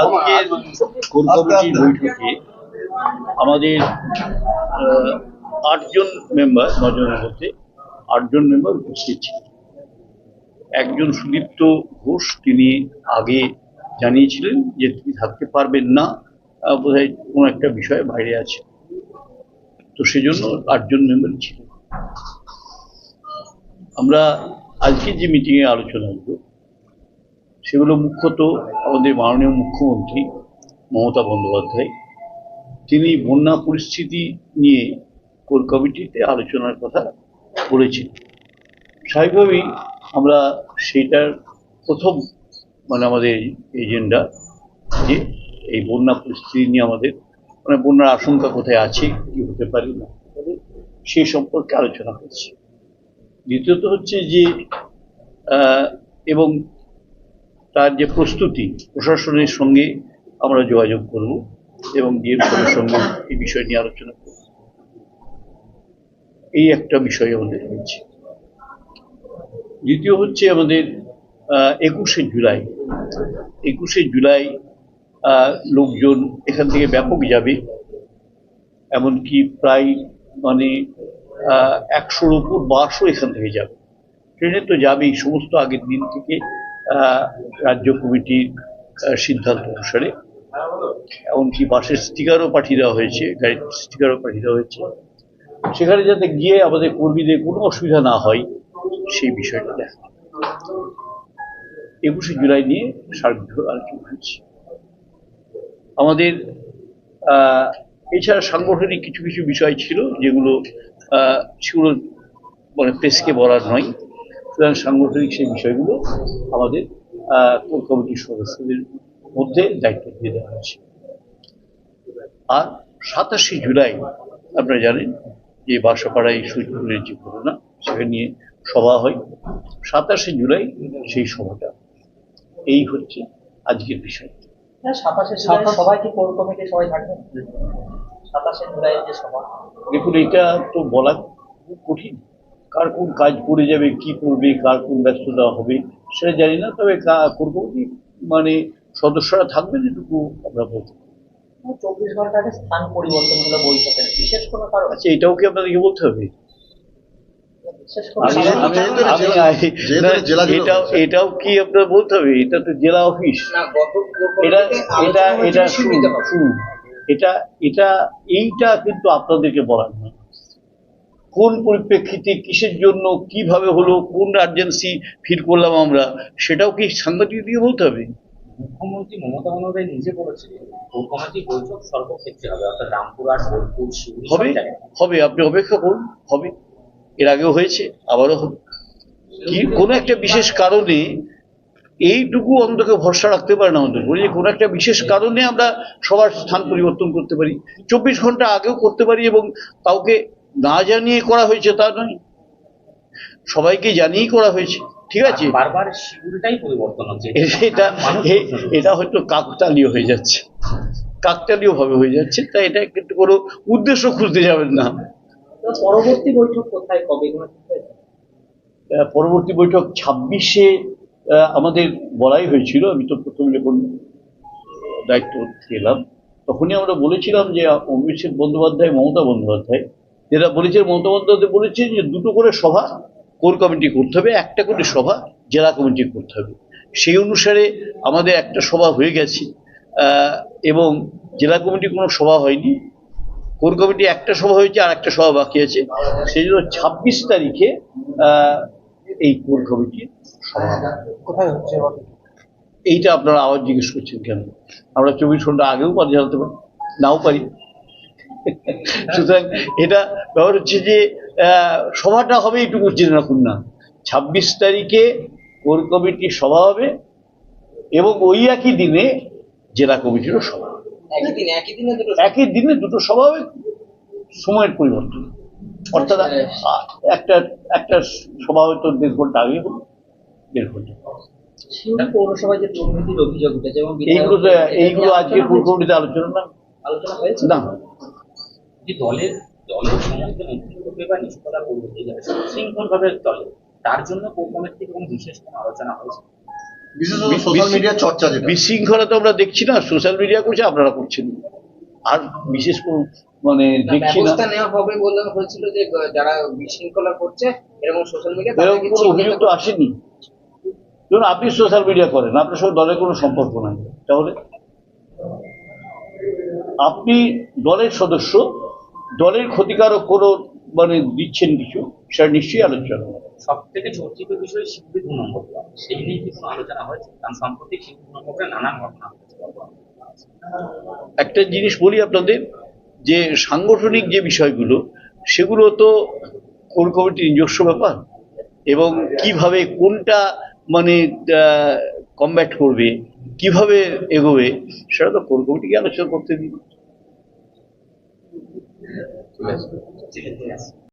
আজকের কোর কমিটির বৈঠকে আমাদের আটজন মেম্বার নজনের মধ্যে আটজন মেম্বার উপস্থিত ছিলেন। একজন সুদীপ্ত ঘোষ তিনি আগে জানিয়েছিলেন যে তিনি থাকতে পারবেন না বোধহয় কোনো একটা বিষয়ে বাইরে আছে। তো সেজন্য আটজন মেম্বার ছিলেন। আমরা আজকে যে মিটিংয়ে আলোচনা হলো সেগুলো মুখ্যত আমাদের মাননীয় মুখ্যমন্ত্রী মমতা বন্দ্যোপাধ্যায়। তিনি বন্যা পরিস্থিতি নিয়ে কোর কমিটিতে আলোচনার কথা বলেছেন। স্বাভাবিকভাবেই আমরা সেইটার প্রথম মানে আমাদের এজেন্ডা যে এই বন্যা পরিস্থিতি নিয়ে আমাদের মানে বন্যার আশঙ্কা কোথায় আছে, কি হতে পারে না সেই সম্পর্কে আলোচনা হচ্ছে দ্বিতীয়ত হচ্ছে যে এবং তার যে প্রস্তুতি প্রশাসনের সঙ্গে আমরা যোগাযোগ করব এবং ডিএমসির সঙ্গে এই বিষয় নিয়ে আলোচনা করব। এই একটা বিষয় আমাদের রয়েছে। দ্বিতীয় হচ্ছে আমাদের একুশে জুলাই। একুশে জুলাই লোকজন এখান থেকে ব্যাপক যাবে। এমনকি প্রায় মানে একশোর উপর বাসও এখান থেকে যাবে। ট্রেনে তো যাবেই, সমস্ত আগের দিন থেকে রাজ্য কমিটির সিদ্ধান্ত অনুসারে। এমনকি বাসের স্টিকারও পাঠিয়ে দেওয়া হয়েছে, গাড়ির স্টিকারও পাঠিয়ে দেওয়া হয়েছে। সেখানে যাতে গিয়ে আমাদের কর্মীদের কোনো অসুবিধা না হয়, সেই বিষয়টা দেখা। একুশে জুলাই নিয়ে সার্বিক আলোচনা হয়েছে। আমাদের এছাড়া সাংগঠনিক কিছু কিছু বিষয় ছিল, যেগুলো সেগুলো মানে প্রেসকে বলার নয়। সুতরাং সাংগঠনিক সেই বিষয়গুলো আমাদের আহ, কোর কমিটির সদস্যদের মধ্যে দায়িত্ব দিয়ে দেওয়া হয়েছে। আর সাতাশে জুলাই আপনারা জানেন যে বাসাপাড়ায় সুইচপুরের যে ঘটনা সেখানে নিয়ে সভা হয়। সাতাশে জুলাই সেই সভাটা। এই হচ্ছে আজকের বিষয়। হ্যাঁ, সাতাশে জুলাই সবাই কি কোর কমিটি সবাই থাকবে? সাতাশে জুলাই যে সভা। দেখুন এটা তো বলা খুব কঠিন। কার কোন কাজ পড়ে যাবে কি করবে কার কোন ব্যস্ততা হবে সেটা জানি না তবে কা- কোর কমিটি মানে সদস্যরা থাকবেন এটুকু আমরা বলতে পারি। চব্বিশ ঘণ্টা আগে স্থান পরিবর্তন হলো বৈঠকের বিশেষ কোনো কারণ? আচ্ছা এটাও কি আপনাদেরকে বলতে হবে? এটাও কি আপনার বলতে হবে? এটা তো জেলা অফিস। এটা এটা এটা শুনুন। এটা এটা এইটা কিন্তু আপনাদেরকে বলার কোন পরিপ্রেক্ষিতে কিসের জন্য কীভাবে হলো কোন আর্জেন্সি ফিল করলাম আমরা সেটাও কি সাংবাদিক দিয়ে বলতে হবে? মুখ্যমন্ত্রী মমতা বন্দ্যোপাধ্যায় নিজে বলেছিলেন কমিটি বৈঠক সর্বক্ষেত্রে হবে অর্থাৎ রামপুরহাট বোলপুর হবে হবে আপনি অপেক্ষা করুন হবে। এর আগেও হয়েছে আবারও হবে। কি কোনো একটা বিশেষ কারণে এইটুকু অন্তকে ভরসা রাখতে পারে না অন্তর বলি যে কোনো একটা বিশেষ কারণে আমরা সবার স্থান পরিবর্তন করতে পারি। চব্বিশ ঘণ্টা আগেও করতে পারি এবং কাউকে না জানিয়ে করা হয়েছে তা নয়। সবাইকে জানিয়েই করা হয়েছে। ঠিক আছে? বারবার পরিবর্তন হচ্ছে। এটা এটা হয়তো কাকতালীয় হয়ে যাচ্ছে। কাকতালীয় ভাবে হয়ে যাচ্ছে। তাই এটা কিন্তু কোনো উদ্দেশ্য খুঁজতে যাবেন না। পরবর্তী বৈঠক কোথায়? কবে পরবর্তী বৈঠক ছাব্বিশে আমাদের বলাই হয়েছিল আমি তো প্রথম যখন দায়িত্ব পেলাম তখনই আমরা বলেছিলাম যে অভিষেক বন্দ্যোপাধ্যায় মমতা বন্দ্যোপাধ্যায় যেটা বলেছেন মমতা বন্দ্যোপাধ্যায় বলেছেন যে দুটো করে সভা কোর কমিটি করতে হবে একটা করে সভা জেলা কমিটি করতে হবে। সেই অনুসারে আমাদের একটা সভা হয়ে গেছে এবং জেলা কমিটি কোনো সভা হয়নি। কোর কমিটি একটা সভা হয়েছে আর একটা সভা বাকি আছে। সেই জন্য ছাব্বিশ তারিখে এই কোর কমিটির সভা। কোথায় হচ্ছে? এইটা আপনারা আবার জিজ্ঞেস করছেন কেন? আমরা চব্বিশ ঘণ্টা আগেও পারি জানাতে পারি নাও পারি। সুতরাং এটা ব্যাপার হচ্ছে যে আহ, সভাটা হবে এইটুকু জেনে রাখুন না ছাব্বিশ তারিখে কোর কমিটির সভা হবে এবং ওই একই দিনে জেলা কমিটিরও সভা একই দিনে দুটো একই সভা হবে সময়ের পরিবর্তন। অর্থাৎ একটা একটা সভা হয়তো দেড় ঘণ্টা আগে হলো দেড় ঘণ্টা পরে। পৌরসভায় যে দুর্নীতির অভিযোগ উঠেছে এবং এইগুলো তো এইগুলো আজকে আলোচনা আলোচনা না আলোচনা হয়েছে? না। যে দলের দলের সমস্ত নেতৃত্বকে বা নিষ্পতা করবে যে যাবে শৃঙ্খল ভাবে চলে তার জন্য কোর কমিটি থেকে কোনো বিশেষ কোনো আলোচনা হয়েছে? বিশৃঙ্খলা তো আমরা দেখছি না সোশ্যাল মিডিয়া করছে আপনারা করছেন। আর বিশেষ করে মানে দেখছি না। নেওয়া হবে বলে হয়েছিল যে যারা বিশৃঙ্খলা করছে এরকম সোশ্যাল মিডিয়া এরকম কোনো অভিযোগ তো আসেনি। ধরুন আপনি সোশ্যাল মিডিয়া করেন আপনার সঙ্গে দলের কোনো সম্পর্ক নাই। তাহলে? আপনি দলের সদস্য দলের ক্ষতিকারক কোনো মানে দিচ্ছেন কিছু সেটা নিশ্চয়ই আলোচনা। সব থেকে চর্চিত বিষয় শিল্পী সেই নিয়ে কি কোনো আলোচনা হয়েছে? কারণ সম্প্রতি শিল্পী দু নম্বরে নানান ঘটনা একটা জিনিস বলি আপনাদের যে সাংগঠনিক যে বিষয়গুলো সেগুলো তো কোর কমিটির নিজস্ব ব্যাপার? এবং কীভাবে কোনটা মানে কমব্যাট করবে কীভাবে এগোবে সেটা তো কোর কমিটিকে আলোচনা করতে দিন ঠিক আছে